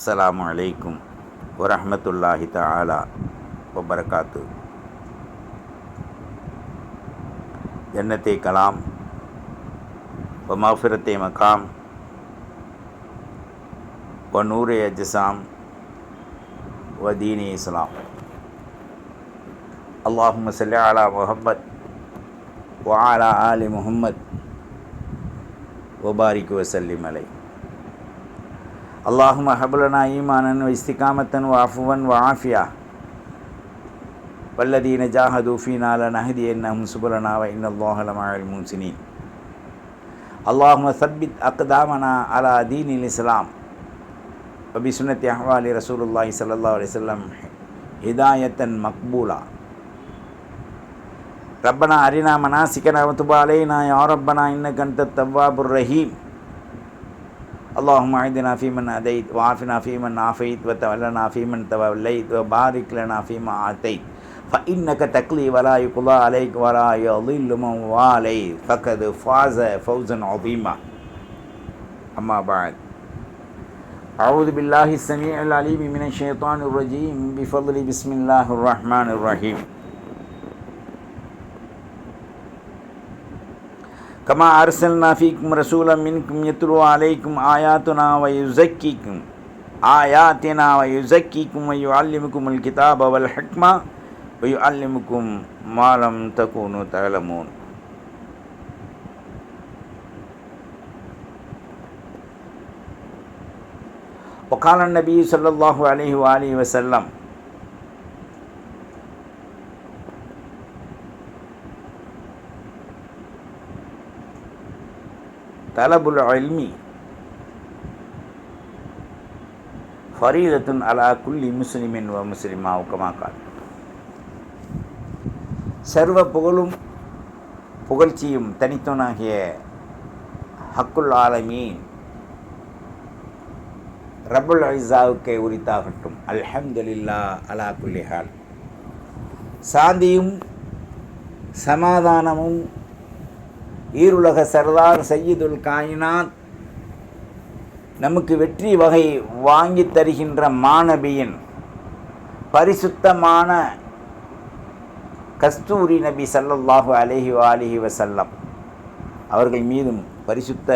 அஸ்ஸலாமு அலைக்கும் வரஹ்மத்துல்லாஹி தஆலா வபரகாத்து ஜன்னத்தே கலாம் வ மஃபிரத்தே மகாம் வ நூரே அஜ்சாம் வ தீனி இஸ்லாம் அல்லாஹும்ம ஸல்லி அலா முஹம்மத் வ அலா ஆலி اللهم هب لنا إيمانا واستقامة وعفوا وعافية. والذين جاهدوا فينا لنهدينهم سبلنا وإن الله لمع المحسنين. اللهم ثبت أقدامنا على دين الإسلام. وبسنة أحوال رسول الله صلى الله عليه وسلم هداية مقبولة. ربنا أرنا مناسكنا وتب علينا يا ربنا إنك أنت التواب الرحيم. اللهم اهدنا فيمن هديت وعافنا فيمن عافيت وتولنا فيمن توليت وبارك لنا فيما آتيت فإنك تقلي ولا يقضى عليك ولا يضل من واليت. فقد فاز فوزا عظيما. أما بعد. أعوذ بالله السميع العليم من الشيطان الرجيم. بفضل بسم الله الرحمن الرحيم. كما أرسلنا فيكم رسولا منكم يتلو عليكم آياتنا ويزكيكم آياتنا ويزكيكم ويعلمكم الكتاب والحكمة ويعلمكم ما لم تكونوا تعلمون. وقال النبي صلى الله عليه وآله وسلم தலபுல் அல்மி ஃபரீதத்துன் அலா குல்லி முஸ்லிமின் வ முஸ்லிமா உக்கமாக்கால் சர்வ புகழும் புகழ்ச்சியும் தனித்தோனாகிய ஹக்குல் ஆலமீன் ரபுல் ஐசாவுக்கே உரித்தாகட்டும். அல்ஹம்துலில்லா அலா குல்லிஹால். சாந்தியும் சமாதானமும் ஈருலக சர்தார் சையீதுல் காயினாத் நமக்கு வெற்றி வகை வாங்கி தருகின்ற மாணவியின் பரிசுத்தமான கஸ்தூரி நபி சல்லல்லாஹு அலஹி அலிஹி வசல்லம் அவர்கள் மீதும் பரிசுத்த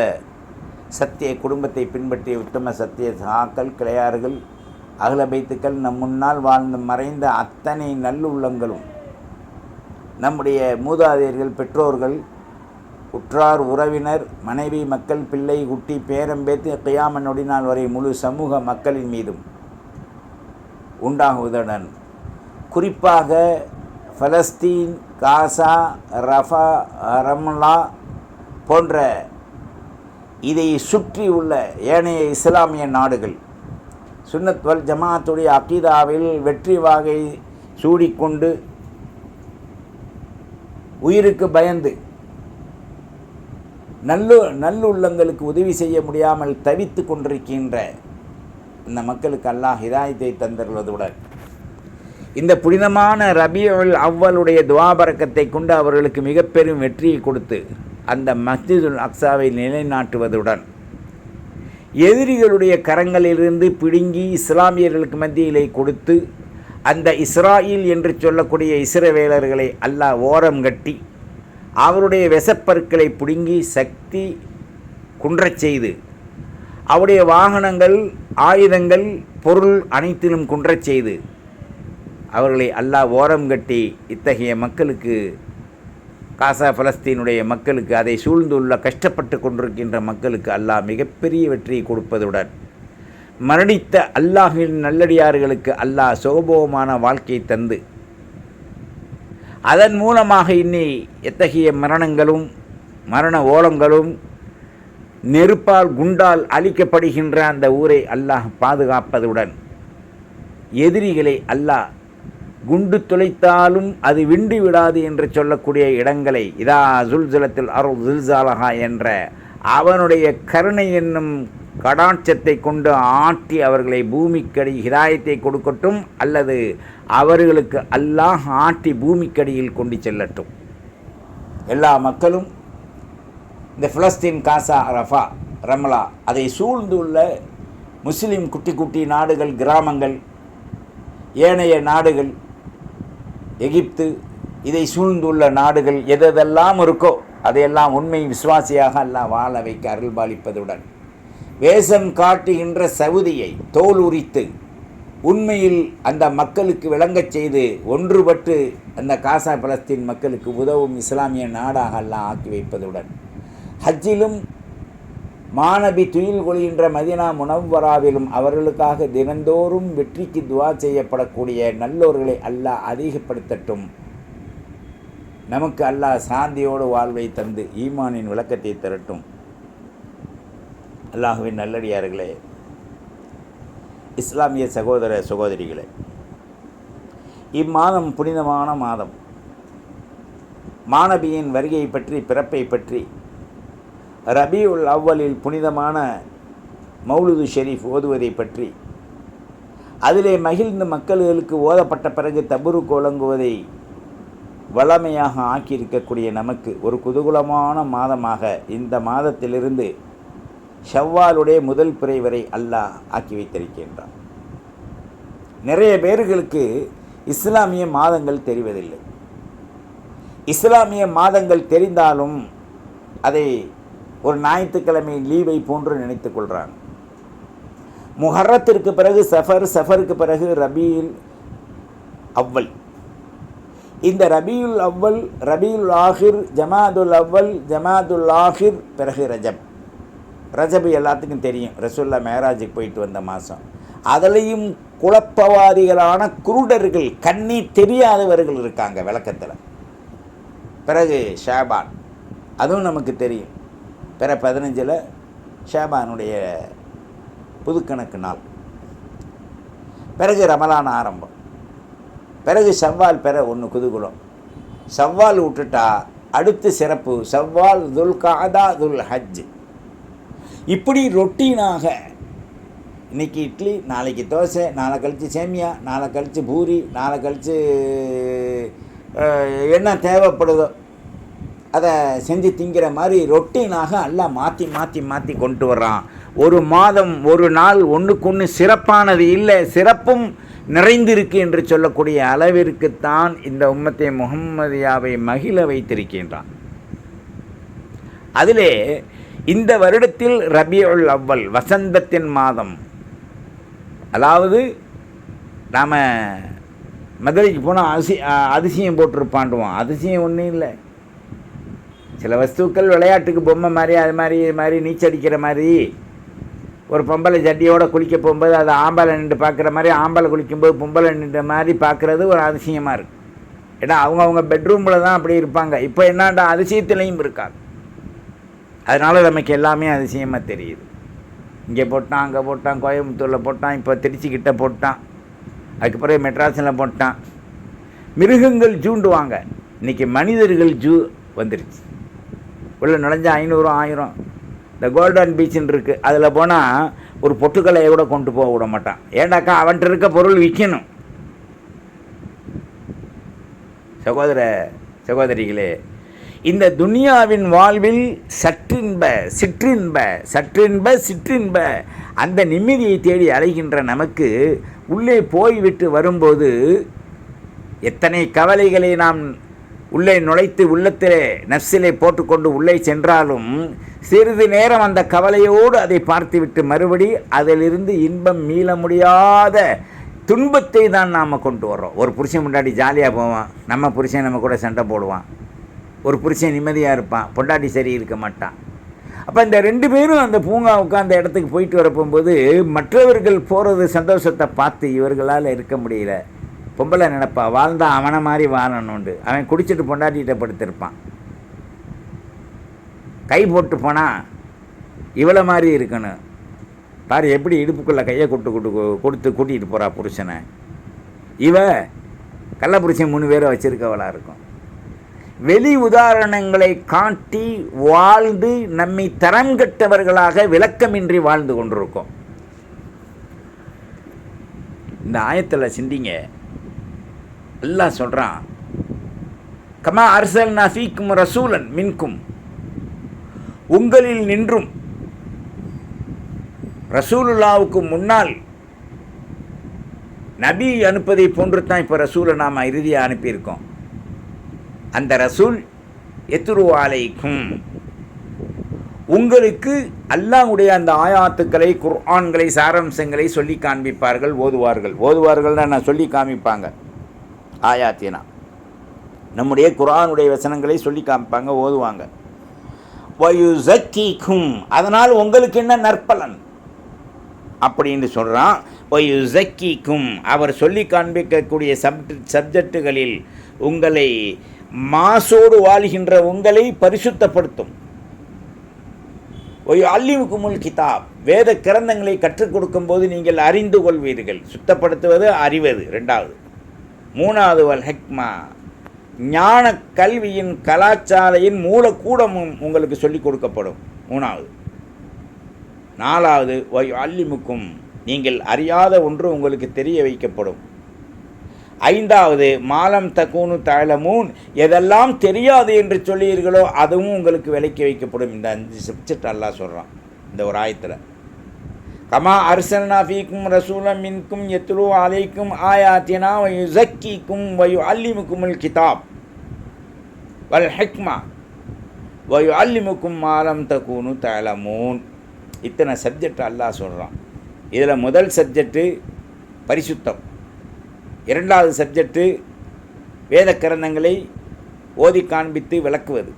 சத்திய குடும்பத்தை பின்பற்றிய உத்தம சத்திய சாக்கள் கிளையார்கள் அகலபைத்துக்கள் நம் முன்னால் வாழ்ந்து மறைந்த அத்தனை நல்லுள்ளங்களும் நம்முடைய மூதாதையர்கள் பெற்றோர்கள் உற்றார் உறவினர் மனைவி மக்கள் பிள்ளை குட்டி பேரம்பேத்து கியாம நொடினால் வரை முழு சமூக மக்களின் மீதும் உண்டாகுவதுடன் குறிப்பாக ஃபலஸ்தீன் காசா ரஃபா ரம்லா போன்ற இதை சுற்றி உள்ள ஏனைய இஸ்லாமிய நாடுகள் சுன்னத் வல் ஜமாத்துடைய அக்கீதாவில் வெற்றி வாகை சூடிக்கொண்டு உயிருக்கு பயந்து நல்லு நல்லுள்ளங்களுக்கு உதவி செய்ய முடியாமல் தவித்து கொண்டிருக்கின்ற இந்த மக்களுக்கு அல்லாஹ் ஹிதாயத்தை தந்தருவதுடன் இந்த புனிதமான ரபியுல் அவ்வளுடைய துவாபரக்கத்தை கொண்டு அவர்களுக்கு மிக பெரும் வெற்றியை கொடுத்து அந்த மஸ்ஜிதுல் அக்ஸாவை நிலைநாட்டுவதுடன் எதிரிகளுடைய கரங்களிலிருந்து பிடுங்கி இஸ்லாமியர்களுக்கு மத்தியிலே கொடுத்து அந்த இஸ்ராயில் என்று சொல்லக்கூடிய இஸ்ரவேலர்களை அல்லாஹ் ஓரம் கட்டி அவருடைய விஷப்பற்களை பிடுங்கி சக்தி குன்றச் செய்து அவருடைய வாகனங்கள் ஆயுதங்கள் பொருள் அனைத்திலும் குன்றச் செய்து அவர்களை அல்லாஹ் ஓரம் கட்டி இத்தகைய மக்களுக்கு காசா பலஸ்தீனுடைய மக்களுக்கு அதை சூழ்ந்துள்ள கஷ்டப்பட்டு கொண்டிருக்கின்ற மக்களுக்கு அல்லாஹ் மிகப்பெரிய வெற்றியை கொடுப்பதுடன் மரணித்த அல்லாஹின் நல்லடியார்களுக்கு அல்லாஹ் சுகபோகமான வாழ்க்கை தந்து அதன் மூலமாக இன்னி எத்தகைய மரணங்களும் மரண ஓலங்களும் நெருப்பால் குண்டால் அழிக்கப்படுகின்ற அந்த ஊரை அல்லாஹ் பாதுகாப்பதுடன் எதிரிகளை அல்லாஹ் குண்டு துளைத்தாலும் அது விண்டு விடாது என்று சொல்லக்கூடிய இடங்களை இதா ஜுல்ஜலத்தில் அருள் ஜுல்ஜாலஹா என்ற அவனுடைய கருணை என்னும் கடாட்சத்தை கொண்டு ஆட்டி அவர்களை பூமிக்கடி ஹிதாயத்தை கொடுக்கட்டும் அல்லது அவர்களுக்கு அல்லாஹ் ஆட்டி பூமிக்கடியில் கொண்டு செல்லட்டும். எல்லா மக்களும் இந்த ஃபிலஸ்தீன் காசா ரஃபா ரம்லா அதை சூழ்ந்துள்ள முஸ்லீம் குட்டி குட்டி நாடுகள் கிராமங்கள் ஏனைய நாடுகள் எகிப்து இதை சூழ்ந்துள்ள நாடுகள் எதெல்லாம் இருக்கோ அதையெல்லாம் உண்மை விசுவாசியாக எல்லாம் வாழ வைக்க அருள்பாலிப்பதுடன். வேஷம் காட்டுகின்ற சவுதியை தோல் உரித்து உண்மையில் அந்த மக்களுக்கு விளங்கச் செய்து ஒன்றுபட்டு அந்த காசா பலஸ்தீன் மக்களுக்கு உதவும் இஸ்லாமிய நாடாக அல்லாஹ் ஆக்கி வைப்பதுடன் ஹஜ்ஜிலும் மாணவி துயில் கொள்கின்ற மதினா முனவராவிலும் அவர்களுக்காக தினந்தோறும் வெற்றிக்கு துவா செய்யப்படக்கூடிய நல்லோர்களை அல்லாஹ் அதிகப்படுத்தட்டும். நமக்கு அல்லாஹ் சாந்தியோடு வாழ்வை தந்து ஈமானின் விளக்கத்தை தரட்டும். அல்லாஹுவின் நல்லடியார்களே இஸ்லாமிய சகோதர சகோதரிகளே இம்மாதம் புனிதமான மாதம். மாணவியின் வருகையை பற்றி பிறப்பை பற்றி ரபியுல் அவ்வலில் புனிதமான மௌலுது ஷெரீஃப் ஓதுவதை பற்றி அதிலே மகிழ்ந்த மக்களுக்கு ஓதப்பட்ட பிறகு தபுரு கோலங்குவதை வளமையாக ஆக்கியிருக்கக்கூடிய நமக்கு ஒரு குதூகலமான மாதமாக இந்த மாதத்திலிருந்து ஷவ்வாலுடைய முதல் பிறை வரை அல்லாஹ் ஆக்கி வைத்திருக்கின்றான். நிறைய பேர்களுக்கு இஸ்லாமிய மாதங்கள் தெரிவதில்லை. இஸ்லாமிய மாதங்கள் தெரிந்தாலும் அதை ஒரு ஞாயிற்றுக்கிழமை லீவை போன்று நினைத்து கொள்கிறாங்க முஹரத்திற்கு பிறகு சஃபர் சஃபருக்கு பிறகு ரபியுல் அவ்வல். இந்த ரபியுல் அவ்வல் ரபியுல் ஆஹிர் ஜமாதுல் அவ்வல் ஜமாதுல் ஆஹிர் பிறகு ரஜப். ரஜபு எல்லாத்துக்கும் தெரியும். ரசுல்லா மேராஜுக்கு போயிட்டு வந்த மாதம் அதுலேயும் குழப்பவாதிகளான குருடர்கள் கண்ணி தெரியாதவர்கள் இருக்காங்க விளக்கத்தில். பிறகு ஷேபான். அதுவும் நமக்கு தெரியும். பிற பதினஞ்சில் ஷேபானுடைய புதுக்கணக்கு நாள். பிறகு ரமலான் ஆரம்பம். பிறகு செவ்வால் பெற ஒன்று குதுகுலம். செவ்வால் விட்டுட்டா அடுத்து சிறப்பு. செவ்வால் துல் காதா துல் ஹஜ் இப்படி ரொட்டீனாக இன்றைக்கி இட்லி நாளைக்கு தோசை நாளை கழித்து சேமியா நாளை கழித்து பூரி நாளை கழித்து என்ன தேவைப்படுதோ அதை செஞ்சு திங்கிற மாதிரி ரொட்டீனாக எல்லாம் மாற்றி மாற்றி மாற்றி கொண்டு வர்றான். ஒரு மாதம் ஒரு நாள் ஒன்றுக்கு ஒன்று சிறப்பானது இல்லை சிறப்பும் நிறைந்திருக்கு என்று சொல்லக்கூடிய அளவிற்குத்தான் இந்த உம்மத்தை முகம்மதியாவை மகிழ வைத்திருக்கின்றான். அதிலே இந்த வருடத்தில் ரபியுல் அவ்வல் வசந்தத்தின் மாதம். அதாவது நாம் மதுரைக்கு போனால் அசி அதிசயம் போட்டிருப்பாண்டுவோம் அதிசயம் ஒன்றும் இல்லை. சில வஸ்துக்கள் விளையாட்டுக்கு பொம்மை மாதிரி அது மாதிரி இது மாதிரி நீச்சடிக்கிற மாதிரி ஒரு பொம்பளை ஜட்டியோடு குளிக்க போகும்போது அது ஆம்பளை நின்று பார்க்குற மாதிரி ஆம்பளை குளிக்கும்போது பொம்பளை நின்ற மாதிரி பார்க்குறது ஒரு அதிசயமாக இருக்குது ஏன்னா அவங்கவுங்க பெட்ரூமில் தான் அப்படி இருப்பாங்க. இப்போ என்னாண்டா அதிசயத்துலேயும் இருக்காங்க. அதனால் நமக்கு எல்லாமே அதிசயமாக தெரியுது. இங்கே போட்டான் அங்கே போட்டான் கோயம்புத்தூரில் போட்டான் இப்போ திருச்சிக்கிட்ட போட்டான் அதுக்கப்புறம் மெட்ராஸில் போட்டான். மிருகங்கள் ஜூண்டுவாங்க. இன்றைக்கி மனிதர்கள் ஜூ வந்துருச்சு. உள்ளே நுழைஞ்ச ஐநூறு ஆயிரம். இந்த கோல்டன் பீச்சுன்னு இருக்குது அதில் போனால் ஒரு பொட்டுக்கலையை கூட கொண்டு போக விட மாட்டான். ஏண்டாக்கா அவன்கிட்ட இருக்க பொருள் விற்கணும் சகோதர சகோதரிகளே இந்த துனியாவின் வாழ்வில் சற்றின்ப சிற்றின்ப சற்றின்ப சிற்றின்ப அந்த நிம்மதியை தேடி அலைகின்ற நமக்கு உள்ளே போய்விட்டு வரும்போது எத்தனை கவலைகளை நாம் உள்ளே நுழைத்து உள்ளத்திலே நர்சிலே போட்டுக்கொண்டு உள்ளே சென்றாலும் சிறிது நேரம் அந்த கவலையோடு அதை பார்த்துவிட்டு மறுபடி அதிலிருந்து இன்பம் மீள முடியாத துன்பத்தை தான் நாம் கொண்டு வர்றோம். ஒரு புருஷன் முன்னாடி ஜாலியாக போவான் நம்ம புருஷன் நம்ம கூட சண்டை போடுவான். ஒரு புருஷன் நிம்மதியாக இருப்பான் பொண்டாட்டி சரி இருக்க மாட்டான். அப்போ இந்த ரெண்டு பேரும் அந்த பூங்கா உட்காந்த இடத்துக்கு போயிட்டு வர போகும்போது மற்றவர்கள் போகிறது சந்தோஷத்தை பார்த்து இவர்களால் இருக்க முடியல. பொம்பளை நினப்பா வாழ்ந்தா அவனை மாதிரி வாழணுண்டு அவன் குடிச்சிட்டு பொண்டாட்டிகிட்ட படுத்திருப்பான். கை போட்டு போனால் இவளை மாதிரி இருக்கணும். பாரு எப்படி இடுப்புக்குள்ளே கையை கொட்டு கொட்டு கொடுத்து கூட்டிகிட்டு போகிறா புருஷனை. இவ கள்ள புருஷன் மூணு பேரை வச்சுருக்கவளாக இருக்கும். வெளி உதாரணங்களை காட்டி வாழ்ந்து நம்மை தரம் கெட்டவர்களாக விளக்கமின்றி வாழ்ந்து கொண்டிருக்கோம். இந்த ஆயத்தில் சிந்திங்க. எல்லாம் சொல்கிறான் கமா அரசல் நஃபீக்கும் ரசூலன் மின்கும். உங்களில் நின்றும் ரசூலுல்லாவுக்கு முன்னால் நபி அனுப்பதை போன்று தான் இப்போ ரசூலை நாம் இறுதியாக அனுப்பியிருக்கோம். அந்த ரசூல் எத்துருவாலைக்கும் உங்களுக்கு அல்லாஹுடைய அந்த ஆயாத்துக்களை குர்ஆன்களை சாரம்சங்களை சொல்லி காண்பிப்பார்கள் ஓதுவார்கள். ஓதுவார்கள்னா நான் சொல்லி காமிப்பாங்க. ஆயாத்தினா. நம்முடைய குர்ஆனுடைய வசனங்களை சொல்லி காமிப்பாங்க ஓதுவாங்க. வயுசக்கிக்கும். அதனால் உங்களுக்கு என்ன? நற்பலன். அப்படின்னு சொல்கிறான் வயுசக்கிக்கும். அவர் சொல்லி காண்பிக்கக்கூடிய சப்ஜெக்ட் சப்ஜெக்டுகளில் உங்களை மாசோடு வாழ்கின்ற உங்களை பரிசுத்தப்படுத்தும். ஒய் அல்லிமுக்குமுல் கிதாப். வேத கிரந்தங்களை கற்றுக் கொடுக்கும்போது நீங்கள் அறிந்து கொள்வீர்கள். சுத்தப்படுத்துவது அறிவது ரெண்டாவது மூணாவது வல் ஹெக்மா. ஞான கல்வியின் கலாச்சாரையின் மூலக்கூடமும் உங்களுக்கு சொல்லிக் கொடுக்கப்படும். மூணாவது. நாலாவது ஒய் அல்லிமுக்கும். நீங்கள் அறியாத ஒன்று உங்களுக்கு தெரிய வைக்கப்படும். ஐந்தாவது மாலம் தக்கூனு தாழமூன் எதெல்லாம் தெரியாது என்று சொல்லீர்களோ அதுவும் உங்களுக்கு விலக்கி வைக்கப்படும். இந்த அஞ்சு சப்ஜெக்ட் அல்லா சொல்கிறான் இந்த ஒரு ஆயத்தில். கமா அர்சல்னா ஃபீக்கும் ரசூலம் மின்கும் எத்லு அலைக்கும் ஆயாத்தினா வயு ஜக்கிக்கும் வயு அல்லிமுக்குமுல் கிதாப் வல் ஹெக்மா வயு அல்லிமுக்கும் மாலம் தக்கூனு தாழமூன் இத்தனை சப்ஜெக்ட் அல்லாஹ் சொல்கிறான் இதில் முதல் சப்ஜெக்டு பரிசுத்தம். இரண்டாவது சப்ஜெக்டு வேத கிரந்தங்களை ஓதி காண்பித்து விளக்குவது.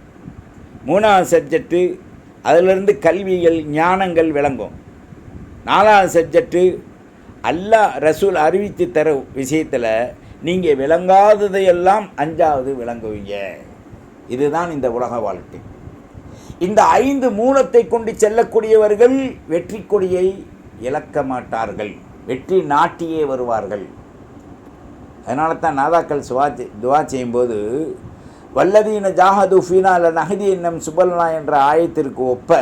மூணாவது சப்ஜெக்டு அதிலிருந்து கல்விகள் ஞானங்கள் விளங்கும். நாலாவது சப்ஜெக்டு அல்லாஹ் ரசூல் அறிவித்து தர விஷயத்தில் நீங்கள் விளங்காததையெல்லாம் அஞ்சாவது விளங்குவீங்க. இதுதான் இந்த உலக வாழ்க்கை. இந்த ஐந்து மூலத்தை கொண்டு செல்லக்கூடியவர்கள் வெற்றி கொடியை இழக்க மாட்டார்கள். வெற்றி நாட்டியே வருவார்கள். அதனால தான் நாதாக்கள் சுவா துவா செய்யும்போது வல்லதீன ஜாஹது ஃபீனா அல்ல நகதி என்னும் சுபல்னா என்ற ஆயத்திற்கு ஒப்ப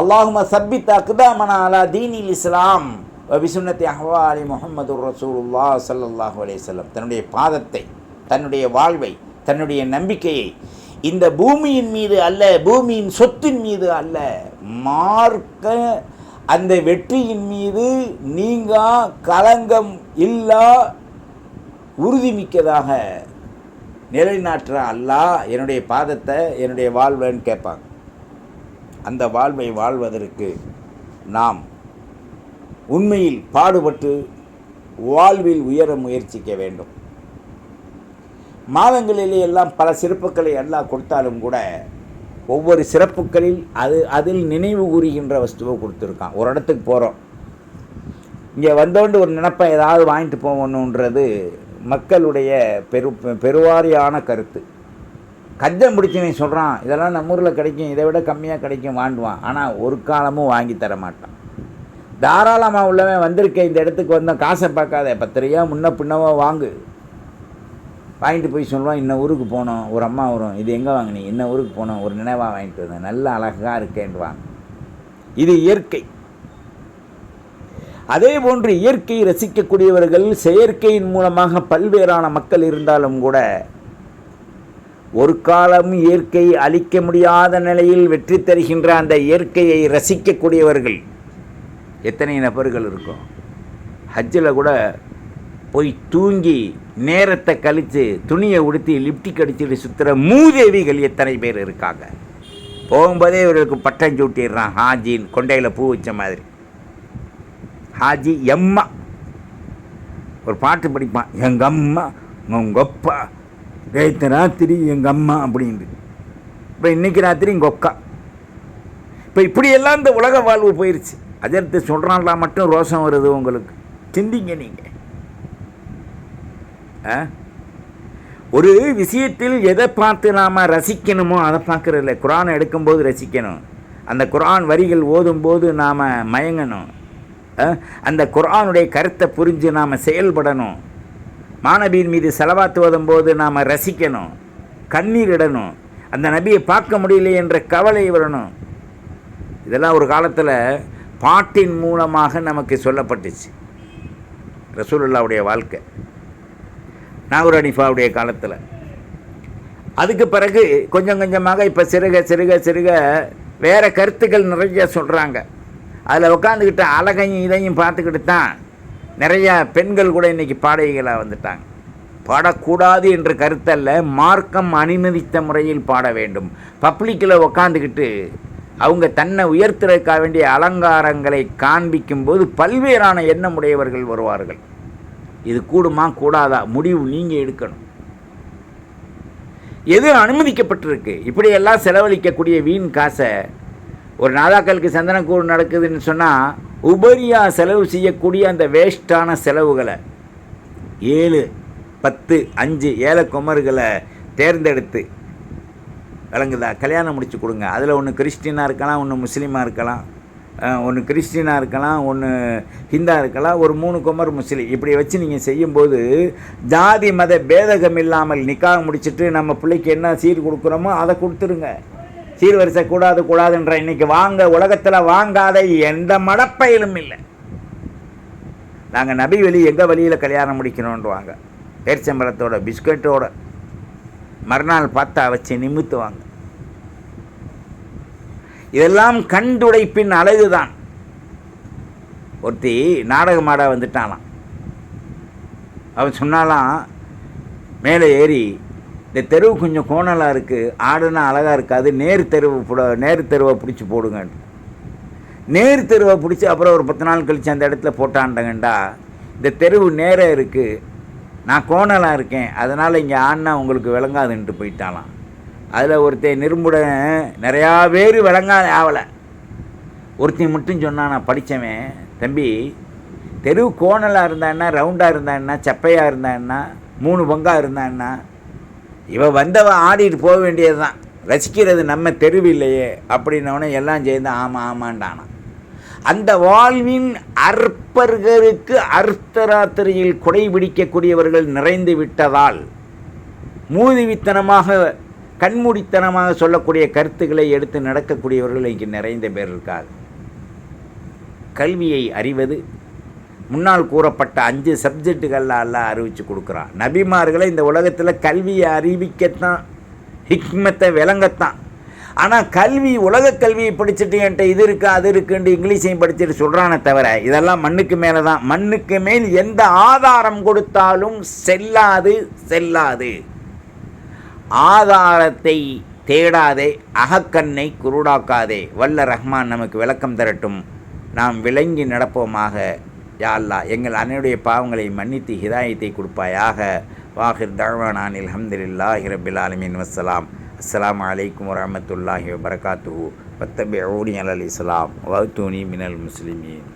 அல்லாஹும சப்பித் அக்தாமனா அலா தீனில் இஸ்லாம் விசுன்னத்தி அஹ்வா அலி முகமது ரசூலுல்லா சல்லல்லாஹு அலையம் தன்னுடைய பாதத்தை தன்னுடைய வாழ்வை தன்னுடைய நம்பிக்கையை இந்த பூமியின் மீது அல்ல பூமியின் சொத்தின் மீது அல்ல மார்க்க அந்த வெற்றியின் மீது நீங்கா களங்கம் இல்லா உறுதிமிக்கதாக நிலைநாட்டுற அல்லாஹ் என்னுடைய பாதத்தை என்னுடைய வாழ்வன்னு கேட்பாங்க. அந்த வாழ்வை வாழ்வதற்கு நாம் உண்மையில் பாடுபட்டு வாழ்வில் உயர முயற்சிக்க வேண்டும். மாதங்களிலே எல்லாம் பல சிறப்புகளை எல்லாம் கொடுத்தாலும் கூட ஒவ்வொரு சிறப்புகளில் அது அதில் நினைவு கூறுகின்ற வஸ்துவை கொடுத்துருக்கான். ஒரு இடத்துக்கு போகிறோம் இங்கே வந்தோண்டு ஒரு நினப்பை ஏதாவது வாங்கிட்டு போகணுன்றது மக்களுடைய பெரு பெருவாரியான கருத்து. கஞ்சம் பிடிச்சவன் சொல்கிறான் இதெல்லாம் நம்ம ஊரில் கிடைக்கும் இதை விட கம்மியாக கிடைக்கும் வாண்டுவான். ஆனால் ஒரு காலமும் வாங்கி தர மாட்டான். தாராளமாக உள்ளவன் வந்திருக்க இந்த இடத்துக்கு வந்தோம் காசை பார்க்காத பத்திரியா முன்ன பின்னவோ வாங்கு. வாங்கிட்டு போய் சொல்லுவான் இன்ன ஊருக்கு போனோம் ஒரு அம்மா வரும் இது எங்கே வாங்கினீங்க? இன்ன ஊருக்கு போனோம் ஒரு நினைவாக வாங்கிட்டு வந்தேன் நல்ல அழகாக இருக்கேன்வாங்க இது இயற்கை. அதே போன்று இயற்கையை ரசிக்கக்கூடியவர்கள் செயற்கையின் மூலமாக பல்வேறான மக்கள் இருந்தாலும் கூட ஒரு காலம் இயற்கை அழிக்க முடியாத நிலையில் வெற்றி தருகின்ற அந்த இயற்கையை ரசிக்கக்கூடியவர்கள் எத்தனை நபர்கள் இருக்கும்? ஹஜ்ஜில் கூட போய் தூங்கி நேரத்தை கழித்து துணியை உடுத்தி லிப்டிக் அடிச்சுட்டு சுற்றுற மூதேவிகள் எத்தனை பேர் இருக்காங்க? போகும்போதே இவர்களுக்கு பட்டம் சூட்டிடுறான் ஹாஜின் கொண்டையில் பூ வச்ச மாதிரி. ஹாஜி எம்மா. ஒரு பாட்டு படிப்பான் எங்கள் அம்மா உங்கள் அப்பா நேற்று ராத்திரி எங்கள் அம்மா அப்படின்ட்டு. இப்போ இன்னைக்கு ராத்திரி எங்கள் ஒக்கா இப்போ இப்படியெல்லாம் இந்த உலக வாழ்வு போயிடுச்சு அஜர்த்து சொல்கிறான்ல மட்டும் ரோஷம் வருது உங்களுக்கு. சிந்திங்க நீங்கள் ஒரு விஷயத்தில் எதை பார்த்து நாம் ரசிக்கணுமோ அதை பார்க்குறதில்ல. குரான் எடுக்கும்போது ரசிக்கணும். அந்த குரான் வரிகள் ஓதும்போது நாம் மயங்கணும். அந்த குரானுடைய கருத்தை புரிஞ்சு நாம் செயல்படணும். மாணவியின் மீது செலவாத்துவதும் போது நாம் ரசிக்கணும். கண்ணீர் இடணும். அந்த நபியை பார்க்க முடியல என்ற கவலை வரணும். இதெல்லாம் ஒரு காலத்தில் பாட்டின் மூலமாக நமக்கு சொல்லப்பட்டுச்சு. ரசூலுல்லாவுடைய வாழ்க்கை. நாகூர் அனிஃபாவுடைய காலத்தில். அதுக்கு பிறகு கொஞ்சம் கொஞ்சமாக இப்போ சிறுக சிறுக சிறுக வேறு கருத்துக்கள் நிறைய சொல்கிறாங்க அதில் உட்காந்துக்கிட்டு அழகையும் இதையும் பார்த்துக்கிட்டு தான் நிறையா பெண்கள் கூட இன்றைக்கி பாடகிகளாக வந்துட்டாங்க. பாடக்கூடாது என்ற கருத்தல்ல மார்க்கம் அனுமதித்த முறையில் பாட வேண்டும். பப்ளிக்கில் உக்காந்துக்கிட்டு அவங்க தன்னை உயர்த்துறதுக்காக வேண்டிய அலங்காரங்களை காண்பிக்கும்போது பல்வேறான எண்ணமுடையவர்கள் வருவார்கள். இது கூடுமா கூடாதா? முடிவு நீங்கள் எடுக்கணும். எது அனுமதிக்கப்பட்டிருக்கு? இப்படியெல்லாம் செலவழிக்கக்கூடிய வீண் காசை ஒரு நாதாக்களுக்கு சந்தனக்கூடு நடக்குதுன்னு சொன்னால் உபரியாக செலவு செய்யக்கூடிய அந்த வேஸ்டான செலவுகளை ஏழு பத்து அஞ்சு ஏழை குமர்களை தேர்ந்தெடுத்து விளங்குதா கல்யாணம் முடிச்சு கொடுங்க. அதில் ஒன்று கிறிஸ்டினாக இருக்கலாம் ஒன்று முஸ்லீமாக இருக்கலாம் ஒன்று கிறிஸ்டினாக இருக்கலாம் ஒன்று ஹிந்தா இருக்கலாம் ஒரு மூணு குமர் முஸ்லீம். இப்படி வச்சு நீங்கள் செய்யும்போது ஜாதி மத பேதகம் இல்லாமல் நிக்காக முடிச்சுட்டு நம்ம பிள்ளைக்கு என்ன சீர் கொடுக்குறோமோ அதை கொடுத்துருங்க. சீர்வரிசை கூடாது கூடாதுன்ற இன்னைக்கு வாங்க உலகத்தில் வாங்காத எந்த மடப்பயிலும் இல்லை. நாங்கள் நபி வழி எங்கள் வழியில் கல்யாணம் முடிக்கணுன்றவாங்க பேரிச்சம்பழத்தோட பிஸ்கட்டோட மறுநாள் பார்த்தா வச்சு நிமித்துவாங்க. இதெல்லாம் கண்டுடைப்பின் அழகுதான். ஒருத்தி நாடகமாட வந்துட்டானாம் அவன் சொன்னாலாம் மேலே ஏறி இந்த தெருவு கொஞ்சம் கோணலாக இருக்குது ஆடுனா அழகாக இருக்காது நேர் தெருவு புட நேர் தெருவை பிடிச்சி போடுங்க. நேர் தெருவை பிடிச்சி அப்புறம் ஒரு பத்து நாள் கழித்து அந்த இடத்துல போட்டாண்டங்கண்டா இந்த தெருவு நேராக இருக்குது நான் கோணலாக இருக்கேன் அதனால் இங்கே ஆடினா உங்களுக்கு விளங்காதுன்ட்டு போயிட்டாலாம் அதில் ஒருத்தன் நிரும்புடன் நிறையா பேர் விளங்காத ஆகலை ஒருத்தன் மட்டும் சொன்னான் நான் படித்தவன் தம்பி தெருவு கோணலாக இருந்தான்னா ரவுண்டாக இருந்தான்னா சப்பையாக இருந்தான்னா மூணு பங்காக இருந்தான்னா இவன் வந்தவன் ஆடிட்டு போக வேண்டியது தான் ரசிக்கிறது நம்ம தெருவில்லையே அப்படின்னவனே எல்லாம் சேர்ந்து ஆமாம் ஆமாண்டானான் அந்த வாழ்வின் அற்பர்களுக்கு அர்த்தராத்திரியில் குடை பிடிக்கக்கூடியவர்கள் நிறைந்து விட்டதால் மூதிவித்தனமாக கண்மூடித்தனமாக சொல்லக்கூடிய கருத்துக்களை எடுத்து நடக்கக்கூடியவர்கள் இங்கே நிறைந்த பேர் இருக்காது கல்வியை அறிவது முன்னால் கூறப்பட்ட அஞ்சு சப்ஜெக்டுகளில் எல்லாம் அறிவித்து கொடுக்குறான். நபிமார்களை இந்த உலகத்தில் கல்வியை அறிவிக்கத்தான் ஹிக்மத்தை விளங்கத்தான். ஆனால் கல்வி உலக கல்வியை படிச்சுட்டு என்கிட்ட இது இருக்கு அது இருக்குன்ட்டு இங்கிலீஷையும் படிச்சுட்டு சொல்கிறானே தவிர இதெல்லாம் மண்ணுக்கு மேலே தான் மண்ணுக்கு மேல் எந்த ஆதாரம் கொடுத்தாலும் செல்லாது செல்லாது. ஆதாரத்தை தேடாதே அகக்கண்ணை குருடாக்காதே. வல்ல ரஹ்மான் நமக்கு விளக்கம் தரட்டும். நாம் விளங்கி நடப்போமாக யா அல்லாஹ் எங்கள் அன்னையுடைய பாவங்களை மன்னித்து ஹிதாயத்தை கொடுப்பாயாக. வாஹிர் தழ்வானானில் அஹமதுல்லாஹி ஹிரபில் ஆலமின். வசலாம் அஸ்லாம் அலைக்கும் வரமத்துல்லாஹி வபரகாத்துஹு. பத்தபி ஊனி அலல் இஸ்லாம். வவுத்தூனி மினல் முஸ்லிமீன்.